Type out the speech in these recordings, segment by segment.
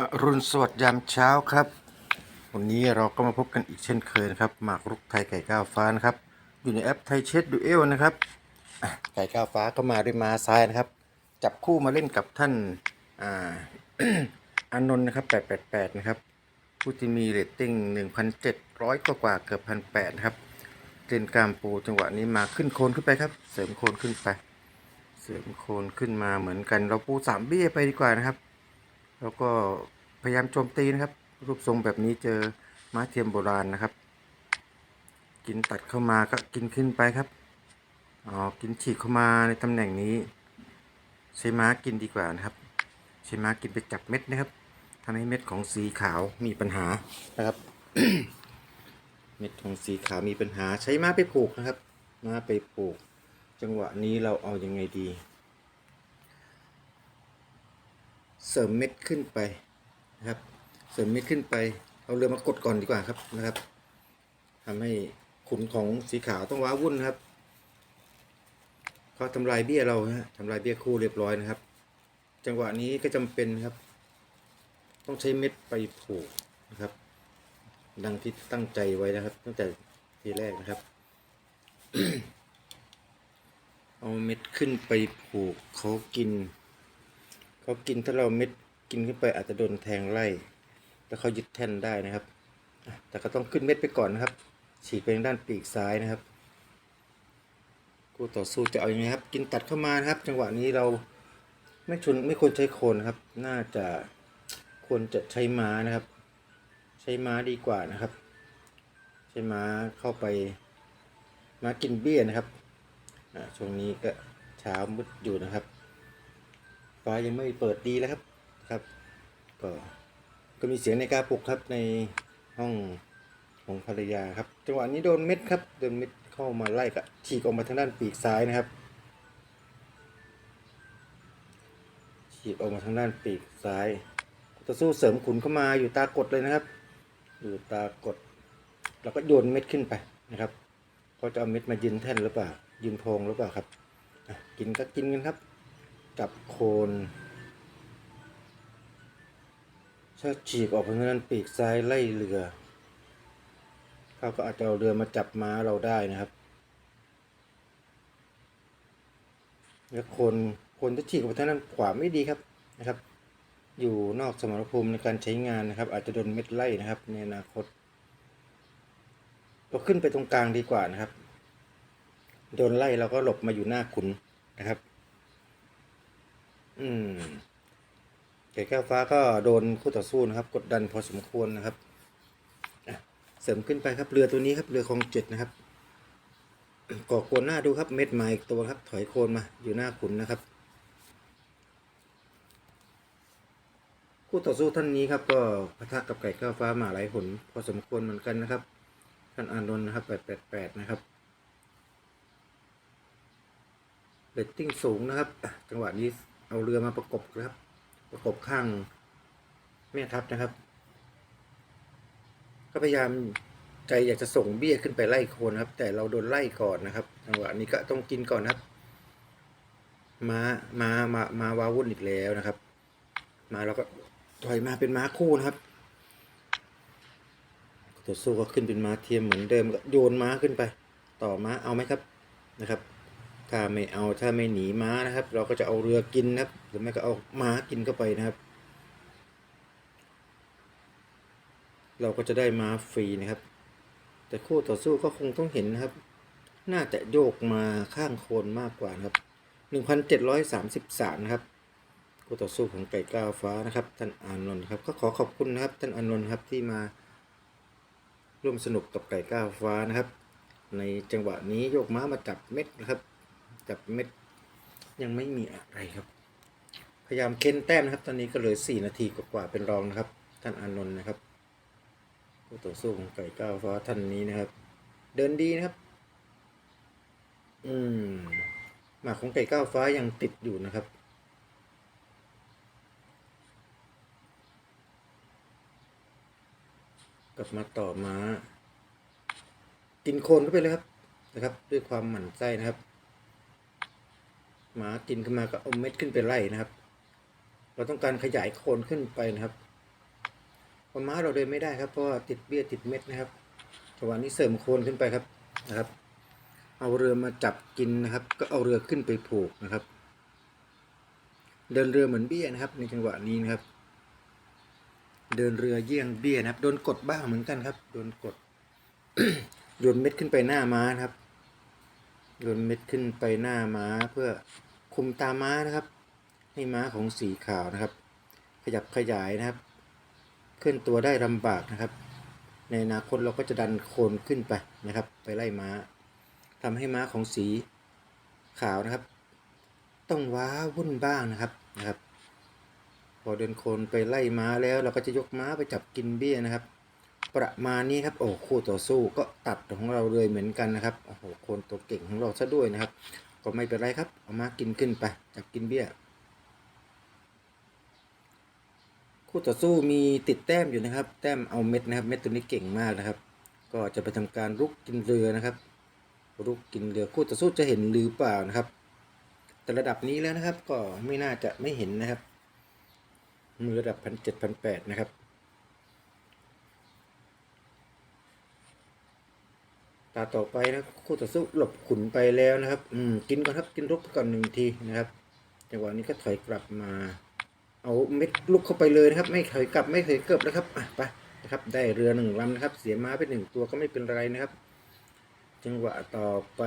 อรุณสวัสดิ์ยามเช้าครับ วันนี้เราก็มาพบกันอีกเช่นเคยนะครับ หมากรุกไทยไก่ก้าวฟ้านะครับ อยู่ในแอปไทยเช็ดดูเอลนะครับไก่ก้าวฟ้าก็มาด้วยมาซ้ายนะครับ จับคู่มาเล่นกับท่านอ่าอานนท์นะครับ888 นะครับ ผู้ที่มีเรตติ้ง 1,700 กว่ากว่าเกือบ1,800นะครับเล่นกามปูจังหวะนี้มาขึ้นโคนขึ้นไปครับ เสริมโคนขึ้นไป เสริมโคนขึ้นมาเหมือนกัน เราปูสามเบี้ยไปดีกว่านะครับ แล้วก็พยายามโจมตีนะครับ รูปทรงแบบนี้เจอม้าเทียมโบราณนะครับ กินตัดเข้ามาก็กินขึ้นไปครับอ๋อกินฉีกเข้ามาในตำแหน่งนี้ใช้ม้ากินดีกว่านะครับใช้ม้ากินไปจับเม็ดนะครับทำให้เม็ดของสีขาวมีปัญหานะครับ เม็ดของสีขาวมีปัญหาใช้ม้าไปผูกนะครับม้าไปผูก จังหวะนี้เราเอาอยัางไงดี เสริมเม็ดขึ้นไปนะครับ เสริมเม็ดขึ้นไป เอาเรือมากดก่อนดีกว่าครับนะครับทำให้ขุนของสีขาวต้องว้าวุ่นครับเขาทำลายเบี้ยเราฮะทำลายเบี้ยคู่เรียบร้อยนะครับ จังหวะนี้ก็จำเป็นครับ ต้องใช้เม็ดไปผูกนะครับ ดังที่ตั้งใจไว้นะครับ ตั้งแต่ทีแรกนะครับเอาเม็ดขึ้นไปผูกเขากิน เขากินถ้าเราเม็ดกินขึ้นไปอาจจะโดนแทงไล่แล้วเขายึดแท่นได้นะครับ แต่ก็ต้องขึ้นเม็ดไปก่อนนะครับ ฉีกไปทางด้านปีกซ้ายนะครับคู่ต่อสู้จะเอาอยัางไงครับ กินตัดเข้ามานะครับ จังหวะนี้เราไม่ชนไม่ควรใช้โคนครับ น่าจะควรจะใช้ม้านะครับ ใช้ม้าดีกว่านะครับ ใช้ม้าเข้าไปม้ากินเบี้ยนะครับอ่าช่วงนี้ก็เช้ามืดอยู่นะครับ ฟ้ายังไม่เปิดดีแล้วครับครับ ก็ก็มีเสียงในกาปลุกครับในห้องของภรรยาครับจังหวะนี้โดนเม็ดครับโดนเม็ดเข้ามาไล่กับฉีกออกมาทางด้านปีกซ้ายนะครับ ฉีกออกมาทางด้านปีกซ้ายต่อสู้เสริมขุนเข้ามาอยู่ตากดเลยนะครับ อยู่ตากด แล้วก็โยนเม็ดขึ้นไปนะครับเขาจะเอาเม็ดมายืนแท่นหรือเปล่ายืนโพงหรือเปล่าครับกินก็กินกันครับ กับโคนถ้าฉีกออกทางนั้นปีกซ้ายไล่เรือ เขาก็อาจจะเอาเรือมาจับม้าเราได้นะครับ แล้วโคนโคนถ้าฉีกออกไปทางนั้นขวาไม่ดีครับนะครับ อยู่นอกสมรภูมิในการใช้งานนะครับ อาจจะโดนเม็ดไล่นะครับ ในอนาคตเราขึ้นไปตรงกลางดีกว่านะครับ โดนไล่เราก็หลบมาอยู่หน้าขุนนะครับ อืมเก๋แก้วฟ้าก็โดนคู่ต่อสู้นะครับ กดดันพอสมควรนะครับเสริมขึ้นไปครับเรือตัวนี้ครับเรือคลองเจ็ดนะครับก่อกวนหน้าดูครับเม็ดไมาอีกตัวครับ ถอยโคนมาอยู่หน้าขุนนะครับ คู่ต่อสู้ท่านนี้ครับ ก็พะทะกับไก่ก้าวฟ้ามาหลายผลพอสมควรเหมือนกันนะครับ ท่านอานนท์นะครับแปดแปดแปดนะครับเรตติ้งสูงนะครับ จังหวะนี้ เอาเรือมาประกบครับ ประกบข้างแม่ทัพนะครับ ก็พยายามใจอยากจะส่งเบี้ยขึ้นไปไล่โคนครับ แต่เราโดนไล่ก่อนนะครับจังหวะนี้ก็ต้องกินก่อนนะครับม้าม้ามา มาวาวุ่นอีกแล้วนะครับ มาเราก็ถอยมาเป็นม้าคู่นะครับตัวสู้ก็ขึ้นเป็นม้าเทียมเหมือนเดิมก็โยนม้าขึ้นไป ต่อม้าเอาไหมครับนะครับ ถ้าไม่เอาถ้าไม่หนีม้านะครับ เราก็จะเอาเรือกินนะครับ หรือไม่ก็เอาม้ากินเข้าไปนะครับ เราก็จะได้ม้าฟรีนะครับ แต่คู่ต่อสู้ก็คงต้องเห็นนะครับ น่าจะโยกมาข้างโคนมากกว่านะครับหนึ่งพันเจ็ดร้อยสามสิบสามนะครับคู่ต่อสู้ของไก่ก้าวฟ้านะครับท่านอานนท์ครับก็ขอขอบคุณนะครับท่านอานนท์ครับที่มาร่วมสนุกกับไก่ก้าวฟ้านะครับ ในจังหวะนี้โยกม้ามาจับเม็ดนะครับ จับเม็ดยังไม่มีอะไรครับ พยายามเค้นแต้มนะครับ ตอนนี้ก็เหลือสี่นาทีกว่าๆเป็นรองนะครับ ท่านอานนท์นะครับผู้ต่อสู้ของไก่ก้าวฟ้าท่านนี้นะครับ เดินดีนะครับ อืมหมากของไก่ก้าวฟ้ายังติดอยู่นะครับกลับมาต่อมา กินโคนเข้าไปเลยครับนะครับ ด้วยความหมั่นไส้นะครับ หมากินขึ้นมาก็เอาเม็ดขึ้นไปไล่นะครับ เราต้องการขยายโคนขึ้นไปนะครับพอม้าเราเดินไม่ได้ครับเพราะว่าติดเบี้ยติดเม็ดนะครับจังหวะนี้เสริมโคนขึ้นไปครับนะครับ เอาเรือมาจับกินนะครับ ก็เอาเรือขึ้นไปผูกนะครับ เดินเรือเหมือนเบี้ยนะครับ ในจังหวะนี้นะครับ เดินเรือเยี่ยงเบี้ยนะครับโดนกดบ้างเหมือนกันครับโดนกดโยนเม็ดขึ้นไปหน้าม้านะครับโยนเม็ดขึ้นไปหน้าม้าเพื่อ คุมตาม้านะครับ ให้ม้าของสีขาวนะครับ ขยับขยายนะครับ เคลื่อนตัวได้ลำบากนะครับ ในอนาคตเราก็จะดันโคนขึ้นไปนะครับ ไปไล่ม้าทำให้ม้าของสีขาวนะครับ ต้องว้าวุ่นบ้างนะครับนะครับ พอเดินโคนไปไล่ม้าแล้วเราก็จะยกม้าไปจับกินเบี้ยนะครับ ประมาณนี้ครับโอ้คู่ต่อสู้ก็ตัดของเราเลยเหมือนกันนะครับโอ้โหโคนตัวเก่งของเราซะด้วยนะครับ ก็ไม่เป็นไรครับ เอามากินขึ้นไปจับกินเบี้ย คู่ต่อสู้มีติดแต้มอยู่นะครับ แต้มเอาเม็ดนะครับ เม็ดตัวนี้เก่งมากนะครับ ก็จะไปทำการรุกกินเรือนะครับ รุกกินเรือคู่ต่อสู้จะเห็นหรือเปล่านะครับ แต่ระดับนี้แล้วนะครับ ก็ไม่น่าจะไม่เห็นนะครับมือระดับพันเจ็ดพันแปดนะครับ ตาต่อไปนะคู่ต่อสู้หลบขุนไปแล้วนะครับ อืมกินก่อนครับกินรุกก่อนหนึ่งทีนะครับจังหวะนี้ก็ถอยกลับมา เอาเม็ดลุกเข้าไปเลยนะครับ ไม่ถอยกลับไม่ถอยเกิบนะครับอะไปนะครับ ได้เรือหนึ่งลำนะครับ เสียม้าไปหนึ่งตัวก็ไม่เป็นไรนะครับ จังหวะต่อไป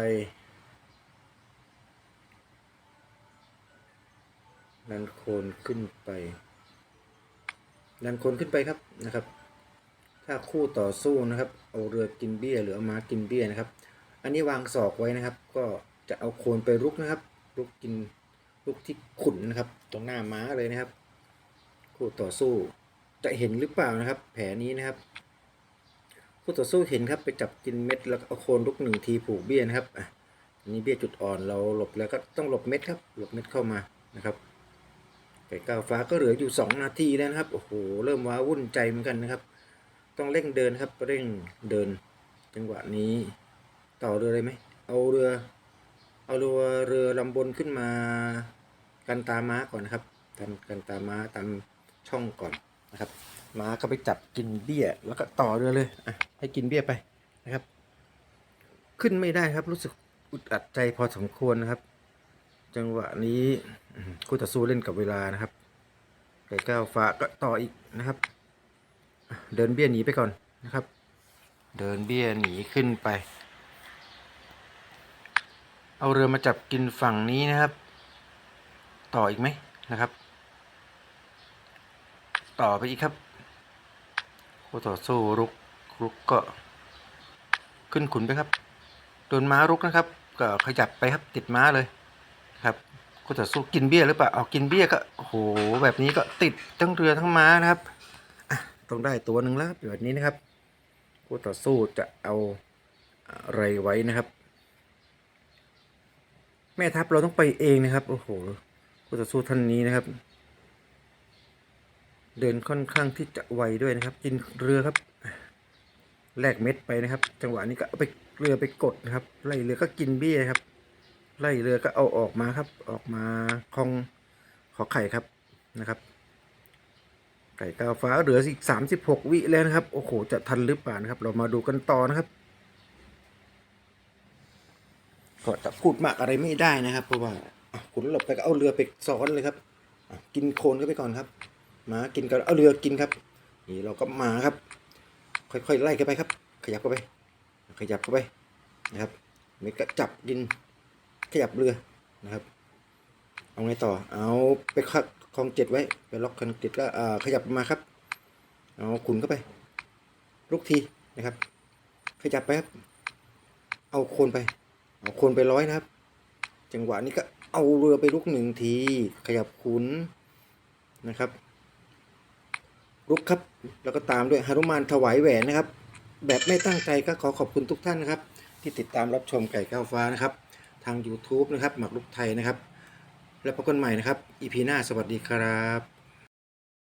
ดันโคนขึ้นไปดันโคนขึ้นไปครับนะครับ ถ้าคู่ต่อสู้นะครับเอาเรือกินเบี้ยหรือเอาม้ากินเบี้ยนะครับ อันนี้วางศอกไว้นะครับ ก็จะเอาโคนไปรุกนะครับรุกกินรุกที่ขุนนะครับ ตรงหน้าม้าเลยนะครับ คู่ต่อสู้จะเห็นหรือเปล่านะครับ แผลนี้นะครับ คู่ต่อสู้เห็นครับไปจับกินเม็ดแล้วเอาโคนลุกหนึ่งทีผูกเบี้ยนะครับอะอันนี้เบี้ยจุดอ่อนเราหลบแล้วก็ต้องหลบเม็ดครับ หลบเม็ดเข้ามานะครับไก่ก้าวฟ้าก็เหลืออยู่สองนาทีแล้วนะครับ โอ้โห เริ่มว้าวุ่นใจเหมือนกันนะครับ ต้องเร่งเดินครับเร่งเดิน จังหวะนี้ต่อเรือเลยไหมเอาเรือ เอาเรือเรือลำบนขึ้นมา กันตาม้าก่อนนะครับทำกันตาม้าตามช่องก่อนนะครับ ม้าก็ไปจับกินเบี้ยแล้วก็ต่อเรือเลยอะให้กินเบี้ยไปนะครับ ขึ้นไม่ได้ครับรู้สึกอึดอัดใจพอสมควรนะครับ จังหวะนี้คู่ต่อสู้เล่นกับเวลานะครับไก่ก้าวฟ้าก็ต่ออีกนะครับ เดินเบี้ยหนีไปก่อนนะครับ เดินเบี้ยหนีขึ้นไป เอาเรือมาจับกินฝั่งนี้นะครับ ต่ออีกไหมนะครับ ต่อไปอีกครับคู่ต่อสู้รุกรุกก็ ขึ้นขุนไปครับโดนม้ารุกนะครับ ก็ขยับไปครับติดม้าเลยครับคู่ต่อสู้กินเบี้ยหรือเปล่าเอากินเบี้ยก็โอ้โหแบบนี้ก็ติดทั้งเรือทั้งม้านะครับ ต้องได้ตัวหนึ่งแล้วแบบนี้นะครับคู่ต่อสู้จะเอาอะไรไว้นะครับ แม่ทัพเราต้องไปเองนะครับโอ้โหคู่ต่อสู้ท่านนี้นะครับ เดินค่อนข้างที่จะไวด้วยนะครับ กินเรือครับแลกเม็ดไปนะครับ จังหวะนี้ก็ไปเรือไปกดนะครับไล่เรือก็กินเบี้ยครับไล่เรือก็เอาออกมาครับ ออกมาคลองขอไข่ครับนะครับ ไก่กาวฟ้าเหลืออีกสามสิบหกวิแล้วนะครับ โอ้โห จะทันหรือเปล่านะครับ เรามาดูกันต่อนะครับก็จะพูดมากอะไรไม่ได้นะครับ เพราะว่าขุนหลบไปก็เอาเรือไปซ้อนเลยครับ กินโคลนเข้าไปก่อนครับมากินก็เอาเรือกินครับนี่เราก็มาครับ ค่อยๆไล่เข้าไปครับ ขยับเข้าไป ขยับเข้าไปนะครับไม่ก็จับกินขยับเรือนะครับ เอาไงต่อ เอาไปคัด ลองเจ็ดไว้ไปล็อกคลองเจ็ดก็ขยับมาครับเอาขุนเข้าไปลุกทีนะครับ ขยับไปครับ เอาโคนไป เอาโคนไปร้อยนะครับ จังหวะนี้ก็เอาเรือไปลุกหนึ่งที ขยับขุนนะครับลุกครับแล้วก็ตามด้วยฮานุมานถวายแหวนนะครับ แบบไม่ตั้งใจก็ขอขอบคุณทุกท่านนะครับ ที่ติดตามรับชมไก่ก้าวฟ้านะครับ ทาง YouTube นะครับหมักลุกไทยนะครับ แล้วพบกันใหม่นะครับ EP หน้าสวัสดีครับ